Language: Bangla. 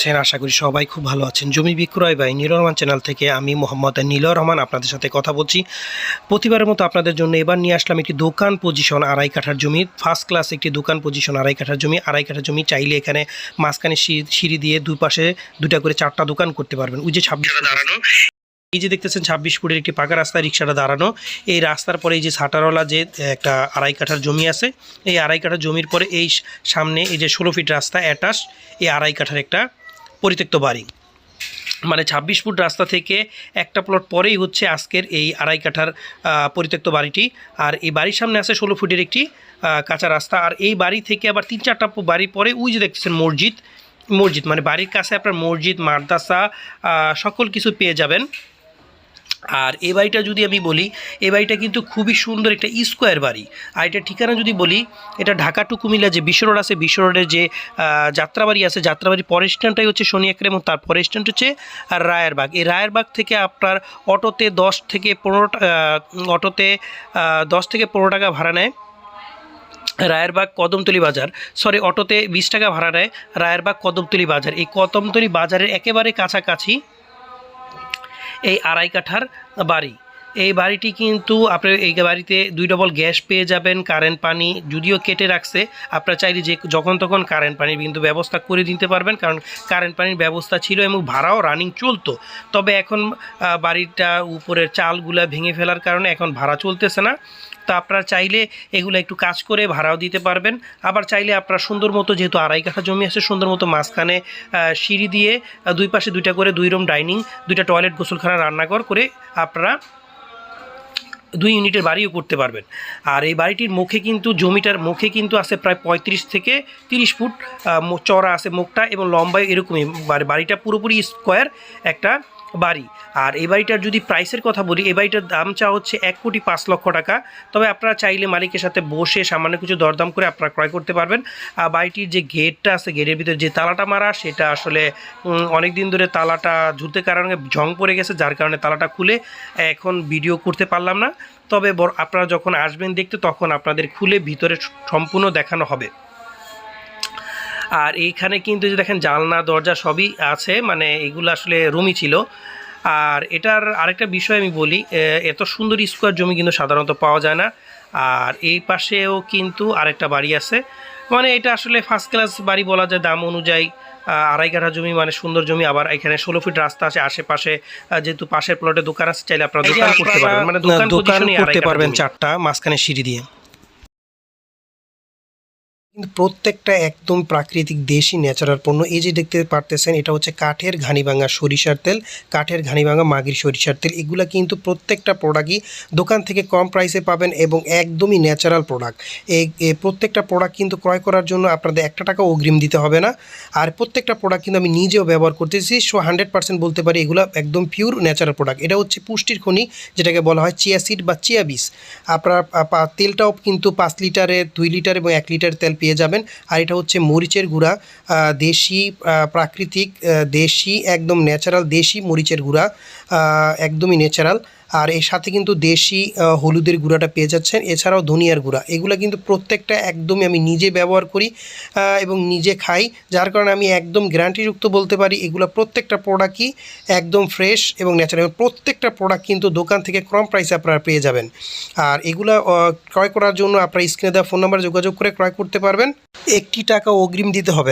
আছেন আশা করি সবাই খুব ভালো আছেন। জমি বিক্রয় বাই নীল রহমান চ্যানেল থেকে আমি মোহাম্মদ নীল রহমান আপনাদের সাথে কথা বলছি। প্রতিবারের মতো আপনাদের জন্য এবার নিয়ে আসলাম একটি দোকান পজিশন আড়াই কাঠার জমি। ফার্স্ট ক্লাস একটি দোকান পজিশন আড়াই কাঠার জমি। আড়াই কাঠার জমি চাইলে এখানে মাঝখানে সিঁড়ি দিয়ে দুই পাশে দুটা করে চারটা দোকান করতে পারবেন। ওই যে ছাব্বিশ দাঁড়ানো। এই যে দেখতেছেন ছাব্বিশ ফুটের একটি পাকা রাস্তায় রিক্সাটা দাঁড়ানো। এই রাস্তার পরে এই যে ছাটারওয়ালা যে একটা আড়াই কাঠার জমি আছে এই আড়াই কাঠার জমির পরে এই সামনে এই যে ষোলো ফিট রাস্তা অ্যাটাচ এই আড়াই কাঠার একটা পরিত্যক্ত বাড়ি। মানে ছাব্বিশ ফুট রাস্তা থেকে একটা প্লট পরেই হচ্ছে আজকের এই আড়াই কাঠার পরিত্যক্ত বাড়িটি। আর এই বাড়ির সামনে আছে ষোলো ফুটের একটি কাঁচা রাস্তা। আর এই বাড়ি থেকে আবার তিন চারটা বাড়ি পরে ওই যে দেখতেছেন মসজিদ। মসজিদ মানে বাড়ির কাছে আপনার মসজিদ, মাদ্রাসা সকল কিছু পেয়ে যাবেন। আর এ বাড়িটা যদি আমি বলি, এ বাড়িটা কিন্তু খুবই সুন্দর একটা স্কোয়ার বাড়ি। আর এটা ঠিকানা যদি বলি, এটা ঢাকা টু কুমিল্লা যে বিশ্ব রোড আছে, বিশ্ব রোডের যে যাত্রাবাড়ি আছে, যাত্রাবাড়ি পরের স্ট্যান্ডটাই হচ্ছে শনিয়াকের এবং তার পরের স্ট্যান্ড হচ্ছে রায়েরবাগ। এই রায়েরবাগ থেকে আপনার অটোতে দশ থেকে পনেরো অটোতে দশ থেকে পনেরো টাকা ভাড়া নেয়। রায়েরবাগ কদমতলি বাজার সরি অটোতে বিশ টাকা ভাড়া নেয়। রায়েরবাগ কদমতলি বাজার। এই কদমতলি বাজারের একেবারে কাছাকাছি এই আড়াই কাঠার বাড়ি। এই বাড়িটি কিন্তু আপনার এই বাড়িতে দুই ডবল গ্যাস পেয়ে যাবেন কারেন্ট পানি যদিও কেটে রাখছে। আপনারা চাইলে যে যখন তখন কারেন্ট পানির কিন্তু ব্যবস্থা করে দিতে পারবেন, কারণ কারেন্ট পানির ব্যবস্থা ছিল এবং ভাড়াও রানিং চলতো। তবে এখন বাড়িটা উপরের চালগুলা ভেঙে ফেলার কারণে এখন ভাড়া চলতেছে না। তো আপনারা চাইলে এগুলো একটু কাজ করে ভাড়াও দিতে পারবেন। আবার চাইলে আপনারা সুন্দর মতো যেহেতু আড়াই কাঠা জমি আছে, সুন্দর মতো মাঝখানে সিঁড়ি দিয়ে দুই পাশে দুইটা করে দুই রুম ডাইনিং দুইটা টয়লেট গোসলখানা রান্নাঘর করে আপনারা দুই ইউনিটের বাড়িও করতে পারবেন। আর এই বাড়িটির মুখে কিন্তু, জমিটার মুখে কিন্তু আছে প্রায় পঁয়ত্রিশ থেকে তিরিশ ফুট চড়া আছে মুখটা এবং লম্বায় এরকমই বাড়ি- বাড়িটা পুরোপুরি স্কোয়ার একটা বাড়ি। আর এই বাড়িটার যদি প্রাইসের কথা বলি, এই বাড়িটার দাম চা হচ্ছে এক কোটি পাঁচ লক্ষ টাকা। তবে আপনারা চাইলে মালিকের সাথে বসে সামান্য কিছু দরদাম করে আপনারা ক্রয় করতে পারবেন। আর বাড়িটির যে গেটটা আছে গেটের ভিতরে যে তালাটা মারা, সেটা আসলে অনেক দিন ধরে তালাটা ঝুলতে কারণে ঝং পড়ে গেছে, যার কারণে তালাটা খুলে এখন ভিডিও করতে পারলাম না। তবে আপনারা যখন আসবেন দেখতে, তখন আপনাদের খুলে ভিতরে সম্পূর্ণ দেখানো হবে। আর এইখানে কিন্তু যে দেখেন জানলা দরজা সবই আছে মানে এগুলো আসলে রুমই ছিল। আর এটার আরেকটা বিষয় আমি বলি এত সুন্দর স্কোয়ার জমি কিন্তু সাধারণত পাওয়া যায় না। আর এই পাশেও কিন্তু আরেকটা বাড়ি আছে। মানে এটা আসলে ফার্স্ট ক্লাস বাড়ি বলা যায় দাম অনুযায়ী আড়াই কাঠা জমি মানে সুন্দর জমি। আবার এখানে ষোলো ফিট রাস্তা আছে আশেপাশে যেহেতু পাশের প্লটে দোকান আছে চাইলে আপনারা দোকান করতে পারবেন। মানে দোকান কাঠা জমি। চারটা মাঝখানে সিঁড়ি দিয়ে। প্রত্যেকটা একদম প্রাকৃতিক দেশি ন্যাচারাল পণ্য, এই যে দেখতে পারতেছেন, এটা হচ্ছে কাঠের ঘানিভাঙা সরিষার তেল, কাঠের ঘানিভাঙা মাগির সরিষার তেল, এগুলা কিন্তু প্রত্যেকটা প্রোডাক্টই দোকান থেকে কম প্রাইসে পাবেন এবং একদমই ন্যাচারাল প্রোডাক্ট এই প্রত্যেকটা প্রোডাক্ট কিন্তু ক্রয় করার জন্য আপনাদের একটা টাকা অগ্রিম দিতে হবে না। আর প্রত্যেকটা প্রোডাক্ট কিন্তু আমি নিজেও ব্যবহার করতেছি সো হান্ড্রেড পার্সেন্ট বলতে পারি এগুলো একদম পিওর ন্যাচারাল প্রোডাক্ট এটা হচ্ছে পুষ্টির খনি, যেটাকে বলা হয় চিয়া সিড বা চিয়া বীজ। আপনার তেলটাও কিন্তু পাঁচ লিটারে, দুই লিটার এবং এক লিটার তেল পেয়ে যাবেন। আর এটা হচ্ছে মরিচের গুঁড়া। দেশি প্রাকৃতিক দেশি, একদম ন্যাচারাল দেশি মরিচের গুঁড়া। একদমই ন্যাচারাল আর এর সাথে কিন্তু দেশি হলুদের গুঁড়াটা পেয়ে যাচ্ছেন। এছাড়াও ধনিয়ার গুঁড়া। এগুলো কিন্তু প্রত্যেকটা একদমই আমি নিজে ব্যবহার করি এবং নিজে খাই, যার কারণে আমি একদম গ্যারান্টিযুক্ত বলতে পারি, এগুলো প্রত্যেকটা প্রোডাক্টই একদম ফ্রেশ এবং ন্যাচারাল প্রত্যেকটা প্রোডাক্ট কিন্তু দোকান থেকে কম প্রাইসে আপনারা পেয়ে যাবেন। আর এগুলো ক্রয় করার জন্য আপনারা স্ক্রিনে দেওয়া ফোন নাম্বারে যোগাযোগ করে ক্রয় করতে পারবেন। একটি টাকা অগ্রিম দিতে হবে।